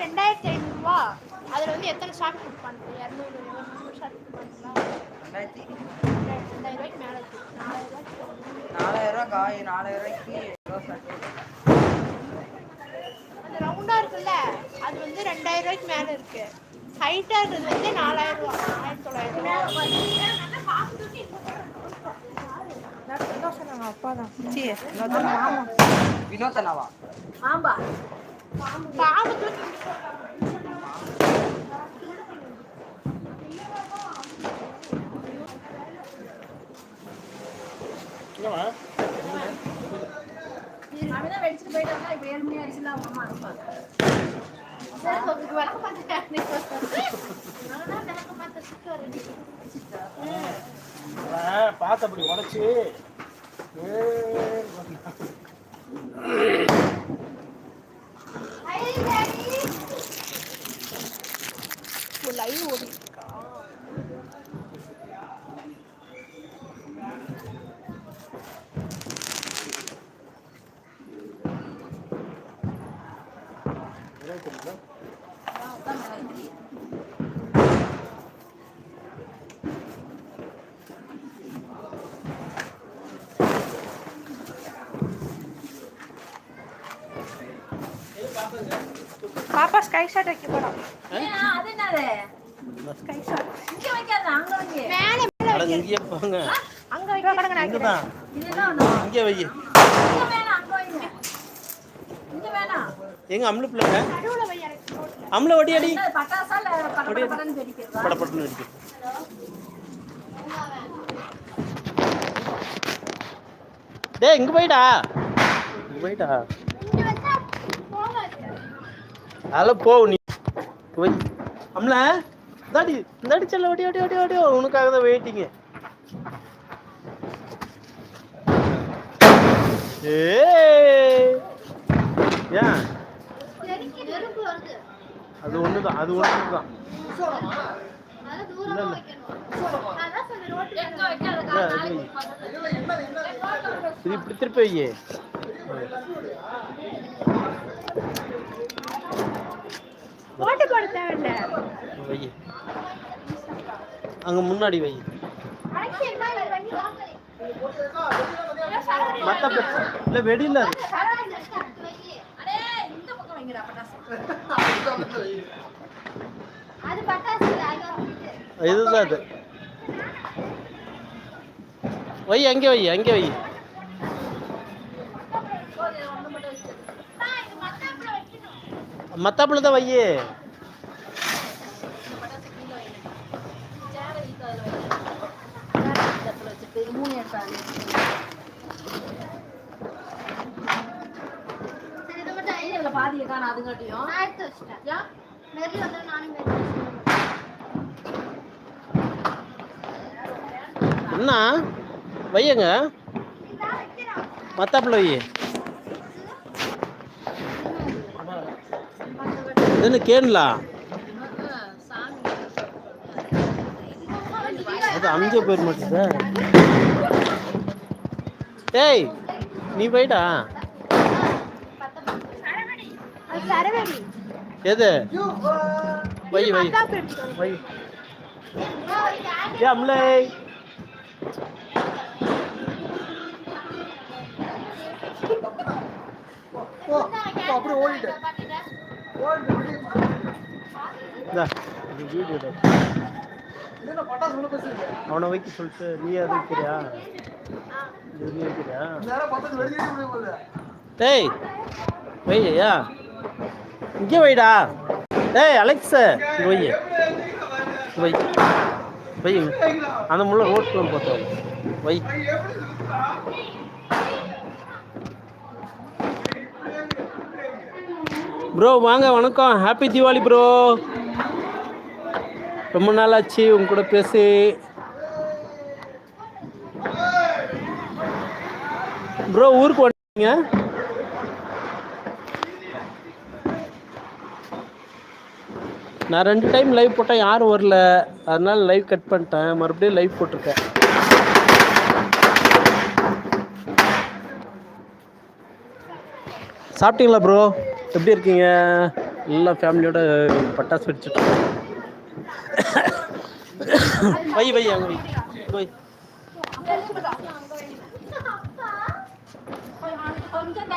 ரெண்டாயிரத்தி ஐநூறுரூவா அதில் வந்து எத்தனை ஷார்ட் புக் பண்ணுறேன் இரநூறு இரநூறு ஷார்ட் புக் பண்ணுறீங்களா ரெண்டாயிரத்தி ரெண்டாயிரம் ரூபாய்க்கு மேலே இருக்கு நாலாயிரம் ரூபாய்க்கு நாலாயிரம் காய் நாலாயிரம் அந்த ரவுண்டாக இருக்குல்ல அது வந்து ரெண்டாயிரம் ரூபாய்க்கு மேலே இருக்கு. ஹைட்டாக இருக்கிறது வந்து நாலாயிரம் ரூபா ஆயிரத்தி தொள்ளாயிரம் அப்பா தான் மாமா வினோத்தனாவா பாம்பு என்னம்மா? அவதான் வெடிச்சிட்டு போயிட்டாங்க இப்ப ஏழு மணி ஆயிடுச்சுல அவங்க அம்மா இருப்பாங்க சரி, உங்களுக்கு விளக்க பார்த்துட்டேன் விளக்க பார்த்து சுட்டு வரேன். அவன் பார்த்தபடி உடச்சி. லைவ் ஓடிருக்கா பாப்பா ஸ்கை ஷாட் வைக்க போறோம் அது என்னது? ஸ்கை ஷாட் இங்க வைக்காத அங்க வைங்க மேலே மேலே அட இங்கேயே போங்க. அங்க வைக்க. கடங்க நான் இங்கே தான் இதெல்லாம் வேணாம். இங்கே வை இங்க வேணாம் அங்க வைங்க இங்க வேணாம். எங்க அம்ல பிள்ளைங்க நடுவுல வை ஒடி அடி. வெடிக்கிறதா? டேய் இங்க போயிடா. இங்க போயிடா. அதெல்லாம் போ நீ. போய். அம்ல இந்தாடி இந்தாடி செல்ல ஓடி ஓடி ஓடி ஓடி உனக்காக தான் வெயிட்டிங்க ஏன்? அது ஒன்று தான் அது ஒன்று தான் அத தூரமா வைக்கணும் அதான் சொன்னேன் ரோட்ல எங்க வைக்காத இல்ல, அது வை. இது இப்படி திருப்பி வையே ஓட்டு போட தேவையில்ல வை. அங்க முன்னாடி வை. மத்த பிரச்சனை இல்ல வெடியில அது இதுதான் அது. வை அங்கே வை அங்கே வை. மத்தாப்புல தான் வையே பட்டாசு கீழே வைங்க சேர வீட்டு அதுல வைங்க சேர வீட்டு இடத்துல வச்சுட்டு சரி மட்டும் பாதியை காணும் அதுங்காட்டியும் நான் எடுத்து வச்சிட்டேன் ஏன்? வந்து நானும் வையங்க. மத்தாப்புல என்ன கேன்லா? அது அங்கே போயிட மாட்டேங்குதா ஏய் நீ போயிடா அது சரவெளி எது வை வை. வை. ஏ அம்லை வீடியோ எடு. அவனை வைக்க சொல்லிட்டு நீ அதை வைக்கிறியா? டேய் வையா இங்கே வைடா. டேய் அலெக்ஸ். இங்கே வை வை வை அந்த முள்ள ரோட்டில் பார்த்தோம் வை. ப்ரோ வாங்க வணக்கம். Happy Deepavali bro. ரொம்ப நாள் ஆச்சு உங்க கூட பேசி. ப்ரோ ஊருக்கு வந்து நான் ரெண்டு டைம் லைவ் போட்டேன் யாரும் வரல. அதனால லைவ் கட் பண்ணிட்டேன். மறுபடியும் லைவ் போட்டிருக்கேன். சாப்பிட்டீங்களா ப்ரோ எப்படி இருக்கீங்க? எல்லா ஃபேமிலியோட பட்டாசு வெடிச்சிட்டு வை வை அங்கே வை வை கொஞ்சம் தள்ளி வைங்க மேல ம்.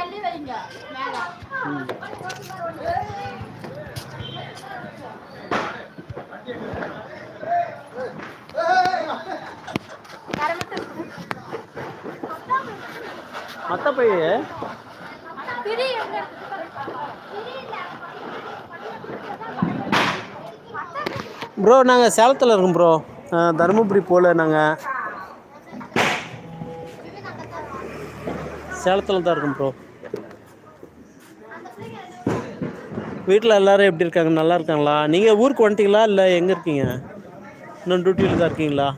மத்த பைய பிரி நாங்கள் சேலத்தில் இருக்கோம் ப்ரோ. தருமபுரி போகல நாங்கள் சேலத்தில் தான் இருக்கோம் ப்ரோ. வீட்டில் எல்லாரும் எப்படி இருக்காங்க? நல்லா இருக்காங்களா? நீங்கள் ஊருக்கு வந்துட்டீங்களா? இல்லை எங்கே இருக்கீங்க? இன்னும் டியூட்டியில் தான் இருக்கீங்களா?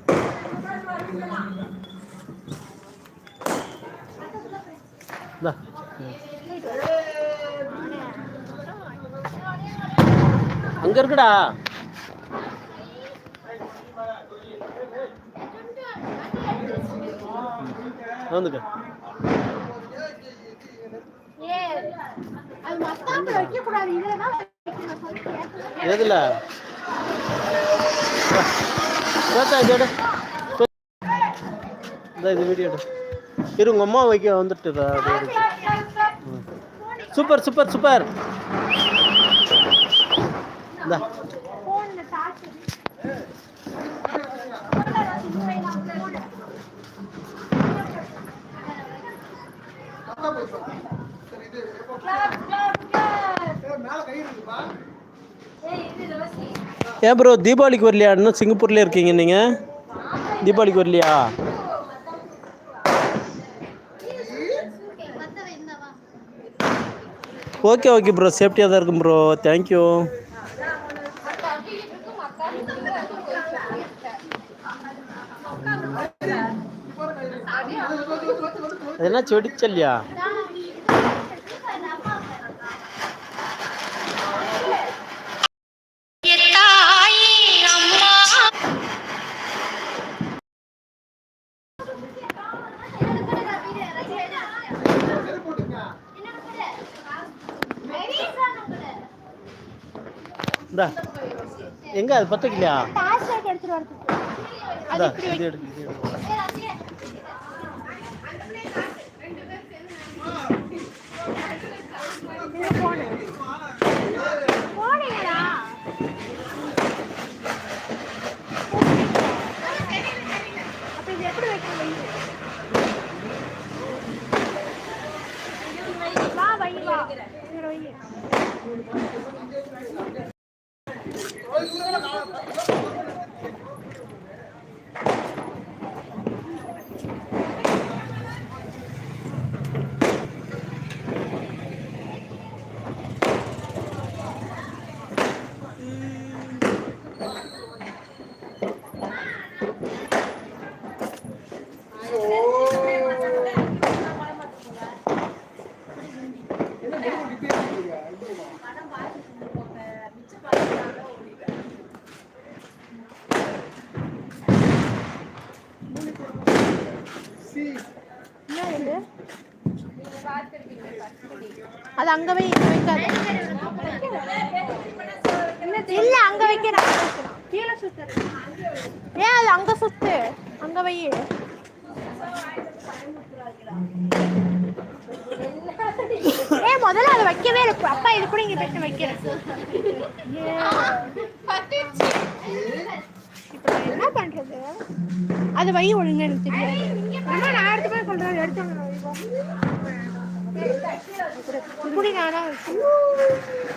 அங்கே இருக்குடா. வந்துக்க ஏ அது மத்தாப்புல வைக்க கூடாது இதுல தான் வைக்கணும் சொல்லிட்டேன். எதுல? இது வீடியோ இரு உங்க அம்மா வைக்க வந்துட்டு சூப்பர் சூப்பர் சூப்பர். இந்தா. போன்ல ஏன் ப்ரோ தீபாவளிக்கு வரலையா? இன்னும் சிங்கப்பூர்லேயே இருக்கீங்க நீங்கள் தீபாவளிக்கு வரலையா? ஓகே ஓகே ப்ரோ சேஃப்டியாக தான் இருக்கும் ப்ரோ தேங்க்யூ அது என்ன செடிச்சல்லையா இந்தா எங்க அது பத்து வைக்கலையா 别打了 அது அங்க போய் இங்க வைக்காது இல்ல அங்க வைக்கிறேன் கீழே சுத்து. ஏன் அது அங்க சுத்து. அங்க வை. ஏன் முதல்ல அதை வைக்கவே இருக்கு அப்பா இது கூட இங்க பெட்டு வைக்கிறேன். என்ன பண்றது? அது வை ஒழுங்கா எனக்கு தெரியாது நான் எடுத்து போய் சொல்றேன். எடுத்து இப்படி நானா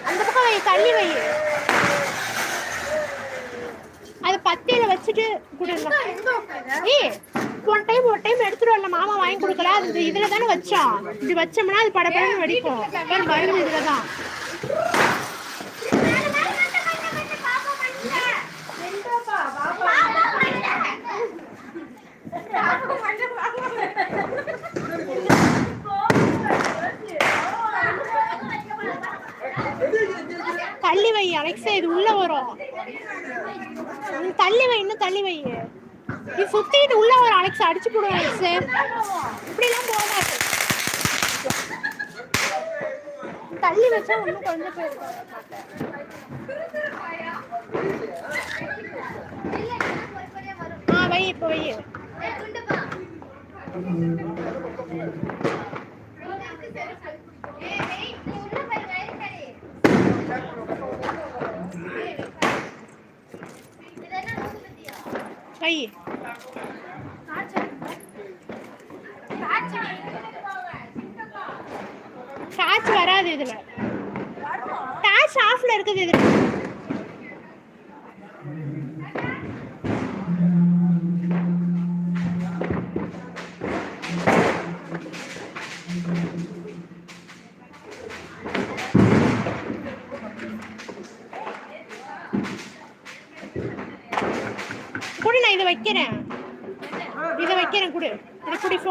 அந்த பக்கம் வை தள்ளி வை. அது பத்தியில வச்சுட்டு கொடுங்க. ஏ போன டைம் ஒரு டைம் எடுத்துட்டு வரல மாமா வாங்கி கொடுக்கல. அது இதுல தானே வச்சோம். இப்படி வச்சோம்னா அது படப்படன்னு வெடிக்கும். வேற இதுல தான் தள்ளி வை அலெக்ஸா இது உள்ள வரும். நீ தள்ளி வை இன்னும் தள்ளி வை. நீ சுத்திட்டு உள்ள வரும் அலெக்ஸ் அடிச்சு போடுவேன் அலெக்ஸ். இப்படிலாம் போகாது. தள்ளி வச்சா இன்னும் குழந்தை போயிருக்கும் ஆ வை இப்போ வை. கை. டார்ச் வராது இதுல. டார்ச் ஆஃப்ல இருக்குது இதுல.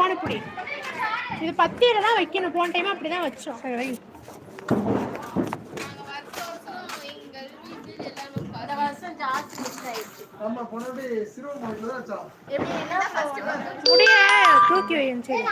ஃபோனை குடி இது பத்தியில தான் வைக்கணும். போன டைம் வச்சோம். சரி வை. மாவட்டத்தில் தான் வச்சோம். என்ன ஃபர்ஸ்ட் முடிய தூக்கி வையும் சரி.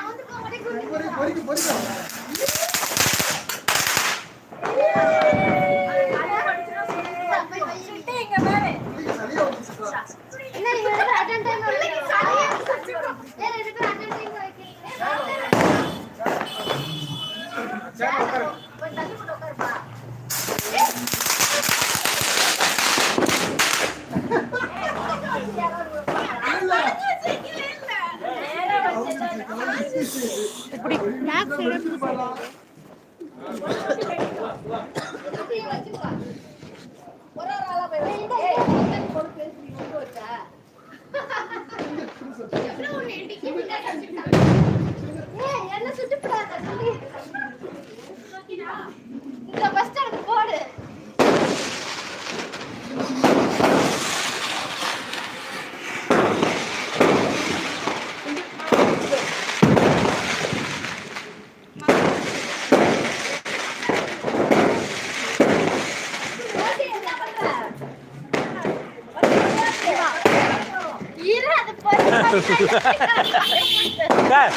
என்ன சுட்டுப்படாத இந்த பஸ் ஸ்டாண்ட் போடு இரு அது போய் சார்.